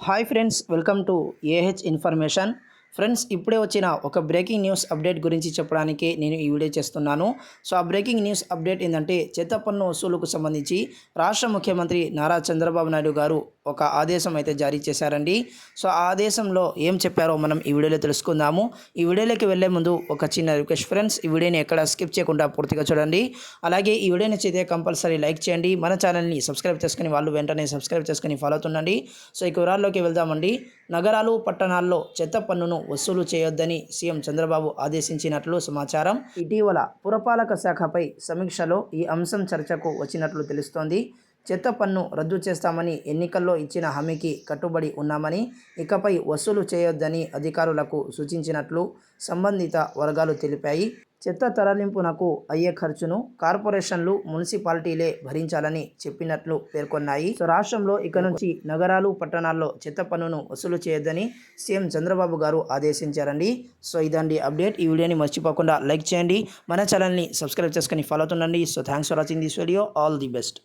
Hi friends welcome to AH information. Friends ఇప్పుడే వచ్చిన ఒక బ్రేకింగ్ న్యూస్ అప్డేట్ గురించి చెప్పడానికి నేను ఈ వీడియో చేస్తున్నాను. సో ఆ బ్రేకింగ్ న్యూస్ అప్డేట్ ఏంటంటే చెత్త పన్ను వసూలుకు సంబంధించి రాష్ట్ర ముఖ్యమంత్రి నారా చంద్రబాబు నాయుడు గారు ఒక ఆదేశం అయితే జారీ చేశారండి. సో ఆ ఆదేశంలో ఏం చెప్పారో మనం ఈ వీడియోలో తెలుసుకుందాము. ఈ వీడియోలోకి వెళ్ళే ముందు ఒక చిన్న రిక్వెస్ట్ ఫ్రెండ్స్ ఈ వీడియోని ఎక్కడ స్కిప్ చేయకుండా పూర్తిగా చూడండి. అలాగే ఈ వీడియో నచ్చితే కంపల్సరీ లైక్ చేయండి. మన ఛానల్ని సబ్స్క్రైబ్ చేసుకుని వాళ్ళు వెంటనే సబ్స్క్రైబ్ చేసుకుని ఫాలో అవుతుండండి. సో ఇక వివరాల్లోకి వెళ్దామండి. నగరాలు పట్టణాల్లో చెత్త పన్నును వసూలు చేయొద్దని సీఎం చంద్రబాబు ఆదేశించినట్లు సమాచారం. ఇటీవల పురపాలక శాఖపై సమీక్షలో ఈ అంశం చర్చకు వచ్చినట్లు తెలుస్తోంది. చెత్త పన్ను రద్దు చేస్తామని ఎన్నికల్లో ఇచ్చిన హామీకి కట్టుబడి ఉన్నామని ఇకపై వసూలు చేయొద్దని అధికారులకు సూచించినట్లు సంబంధిత వర్గాలు తెలిపాయి. చెత్త తరలింపునకు అయ్యే ఖర్చును కార్పొరేషన్లు మున్సిపాలిటీలే భరించాలని చెప్పినట్లు పేర్కొన్నాయి. సో రాష్ట్రంలో ఇక నుంచి నగరాలు పట్టణాల్లో చెత్త పన్నును వసూలు చేయొద్దని సీఎం చంద్రబాబు గారు ఆదేశించారండి. సో ఇదండి అప్డేట్. ఈ వీడియోని మర్చిపోకుండా లైక్ చేయండి. మన ఛానల్ని సబ్స్క్రైబ్ చేసుకొని follow అవుతుండండి. So thanks for watching this video. All the best.